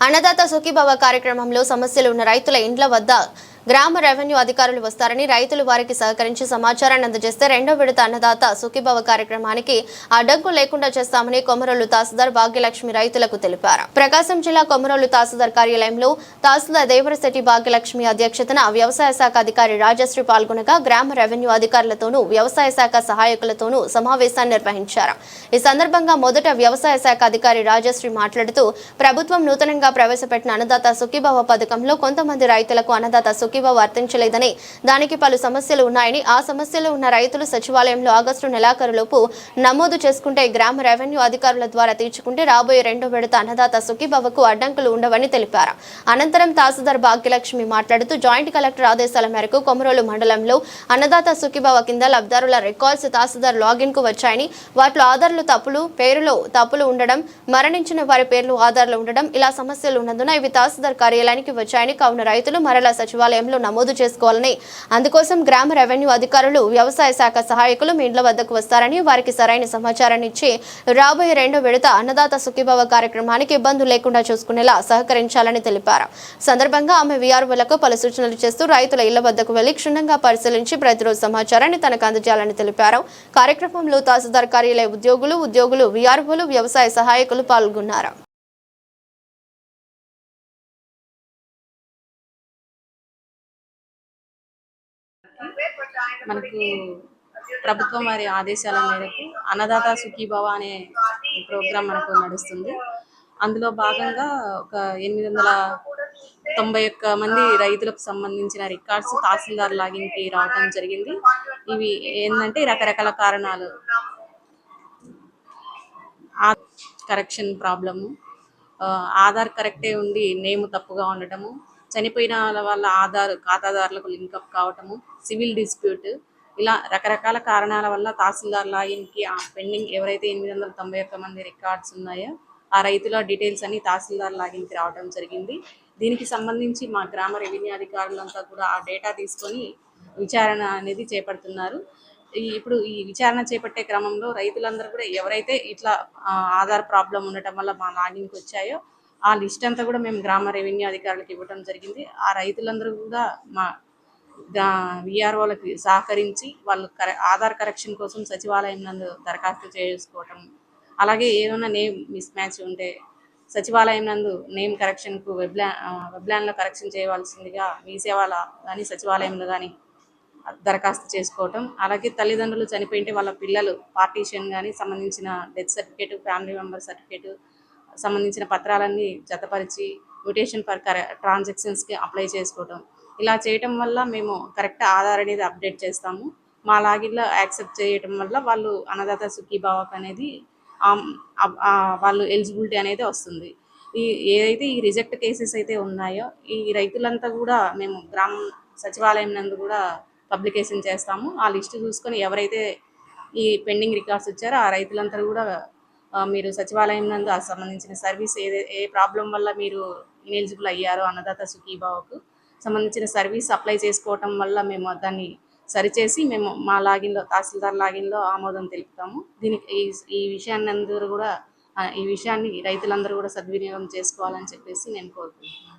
అన్నదాత సుఖీభవ కార్యక్రమంలో సమస్యలు ఉన్న రైతుల ఇండ్ల వద్ద గ్రామ రెవెన్యూ అధికారులు వస్తారని రైతులు వారికి సహకరించి సమాచారాన్ని అందజేస్తే రెండో విడత అన్నదాత సుఖీభవ కార్యక్రమానికి అడ్డంకు లేకుండా చేస్తామని కొమరోలు తహసీల్దార్ భాగ్యలక్ష్మి రైతులకు తెలిపారు. ప్రకాశం జిల్లా కొమరోలు తహసీల్దార్ కార్యాలయంలో తహసీల్దార్ దేవరశెట్టి భాగ్యలక్ష్మి అధ్యక్షతన వ్యవసాయ శాఖ అధికారి రాజశ్రీ పాల్గొనగా గ్రామ రెవెన్యూ అధికారులతోనూ వ్యవసాయ శాఖ సహాయకులతోనూ సమావేశాన్ని నిర్వహించారు. ఈ సందర్భంగా మొదట వ్యవసాయ శాఖ అధికారి రాజశ్రీ మాట్లాడుతూ ప్రభుత్వం నూతనంగా ప్రవేశపెట్టిన అన్నదాత సుఖీభవ పథకంలో కొంతమంది రైతులకు అన్నదాత సుఖీభవ వర్తించలేదని. దానికి పలు సమస్యలు ఉన్నాయని ఆ సమస్యలు ఉన్న రైతులు సచివాలయంలో ఆగస్టు నెలాఖరులోపు నమోదు చేసుకుంటే గ్రామ రెవెన్యూ అధికారుల ద్వారా తీర్చుకుంటే రాబోయే రెండో విడత అన్నదాత సుఖీభవకు అడ్డంకులు ఉండవని తెలిపారు. అనంతరం తహసీల్దార్ భాగ్యలక్ష్మి మాట్లాడుతూ జాయింట్ కలెక్టర్ ఆదేశాల మేరకు కొమరోలు మండలంలో అన్నదాత సుఖీభవ కింద లబ్ధారుల రికార్డ్స్ తహసీల్దార్ లాగిన్కు వచ్చాయని వాటిలో ఆధార్లు తప్పులు పేరులో తప్పులు ఉండడం మరణించిన వారి పేర్లు ఆధార్లు ఉండడం ఇలా సమస్యలు ఉన్నందున ఇవి తహసీల్దార్ కార్యాలయానికి వచ్చాయని కావున రైతులు మరలా కార్యాలయంలో నమోదు చేసుకోవాలని అందుకోసం గ్రామ రెవెన్యూ అధికారులు వ్యవసాయ శాఖ సహాయకులు మీ ఇండ్ల వద్దకు వస్తారని వారికి సరైన సమాచారాన్ని ఇచ్చి రాబోయే రెండో విడత అన్నదాత సుఖీభావ కార్యక్రమానికి ఇబ్బందులు లేకుండా చూసుకునేలా సహకరించాలని తెలిపారు. సందర్భంగా ఆమె వీఆర్ఓలకు పలు సూచనలు చేస్తూ రైతుల ఇళ్ళ వద్దకు వెళ్ళి క్షుణ్ణంగా పరిశీలించి ప్రతిరోజు సమాచారాన్ని తనకు అందజేయాలని తెలిపారు. కార్యక్రమంలో తహసీల్దార్ కార్యాలయ ఉద్యోగులు ఉద్యోగులు వీఆర్ఓలు వ్యవసాయ సహాయకులు పాల్గొన్నారు. మనకు ప్రభుత్వం వారి ఆదేశాల మేరకు అన్నదాత సుఖీభవ అనే ప్రోగ్రాం మనకు నడుస్తుంది. అందులో భాగంగా ఒక ఎనిమిది వందల తొంభై ఒక్క మంది రైతులకు సంబంధించిన రికార్డ్స్ తహసీల్దార్ లాగిన్కి రావడం జరిగింది. ఇవి ఏంటంటే రకరకాల కారణాలు. ఆ కరెక్షన్ ప్రాబ్లము ఆధార్ కరెక్టే ఉండి నేమ్ తప్పుగా ఉండటము చనిపోయిన వాళ్ళ ఆధార్ ఖాతాదారులకు లింకప్ కావటము సివిల్ డిస్ప్యూట్ ఇలా రకరకాల కారణాల వల్ల తహసీల్దార్ లాగిన్కి ఆ పెండింగ్ ఎవరైతే ఎనిమిది వందల తొంభై ఒక్క మంది రికార్డ్స్ ఉన్నాయో ఆ రైతుల డీటెయిల్స్ అన్ని తహసీల్దార్ లాగిన్కి రావడం జరిగింది. దీనికి సంబంధించి మా గ్రామ రెవెన్యూ అధికారులంతా కూడా ఆ డేటా తీసుకొని విచారణ అనేది చేపడుతున్నారు. ఇప్పుడు ఈ విచారణ చేపట్టే క్రమంలో రైతులందరూ కూడా ఎవరైతే ఇట్లా ఆధార్ ప్రాబ్లం ఉండటం వల్ల మా లాగిన్కి వచ్చాయో ఆ లిస్ట్ అంతా కూడా మేము గ్రామ రెవెన్యూ అధికారులకు ఇవ్వడం జరిగింది. ఆ రైతులందరూ కూడా మా విఆర్ఓలకి సహకరించి వాళ్ళు కరె ఆధార్ కరెక్షన్ కోసం సచివాలయం నందు దరఖాస్తు చేసుకోవటం అలాగే ఏమైనా నేమ్ మిస్ మ్యాచ్ ఉంటే సచివాలయం నందు నేమ్ కరెక్షన్కు వెబ్లా వెబ్లాన్లో కరెక్షన్ చేయవలసిందిగా మీ సేవల కానీ సచివాలయంలో కానీ దరఖాస్తు చేసుకోవటం అలాగే తల్లిదండ్రులు చనిపోయింటే వాళ్ళ పిల్లలు పార్టీషన్ కానీ సంబంధించిన death certificate family member certificate సంబంధించిన పత్రాలన్నీ జతపరిచి మ్యూటేషన్ ఫర్ ట్రాన్సాక్షన్స్కి అప్లై చేసుకోవటం. ఇలా చేయటం వల్ల మేము కరెక్ట్ ఆధార్ అనేది అప్డేట్ చేస్తాము. మా లాగిన్లో యాక్సెప్ట్ చేయటం వల్ల వాళ్ళు అన్నదాత సుఖీభావక్ అనేది వాళ్ళు ఎలిజిబిలిటీ అనేది వస్తుంది. ఈ ఏదైతే ఈ రిజెక్ట్ కేసెస్ అయితే ఉన్నాయో ఈ రైతులంతా కూడా మేము గ్రామ సచివాలయం నందు కూడా పబ్లికేషన్ చేస్తాము. ఆ లిస్ట్ చూసుకొని ఎవరైతే ఈ పెండింగ్ రికార్డ్స్ వచ్చారో ఆ రైతులంతా కూడా మీరు సచివాలయం నందు ఆ సంబంధించిన సర్వీస్ ఏ ఏ ప్రాబ్లం వల్ల మీరు ఇనెలిజిబుల్ అయ్యారో అన్నదాత సుఖీభావకు సంబంధించిన సర్వీస్ అప్లై చేసుకోవటం వల్ల మేము దాన్ని సరిచేసి మేము మా లాగిన్లో తహసీల్దార్ లాగిన్లో ఆమోదం తెలుపుతాము. దీనికి ఈ ఈ విషయాన్ని అందరూ కూడా ఈ విషయాన్ని రైతులందరూ కూడా సద్వినియోగం చేసుకోవాలని చెప్పేసి నేను కోరుకుంటున్నాను.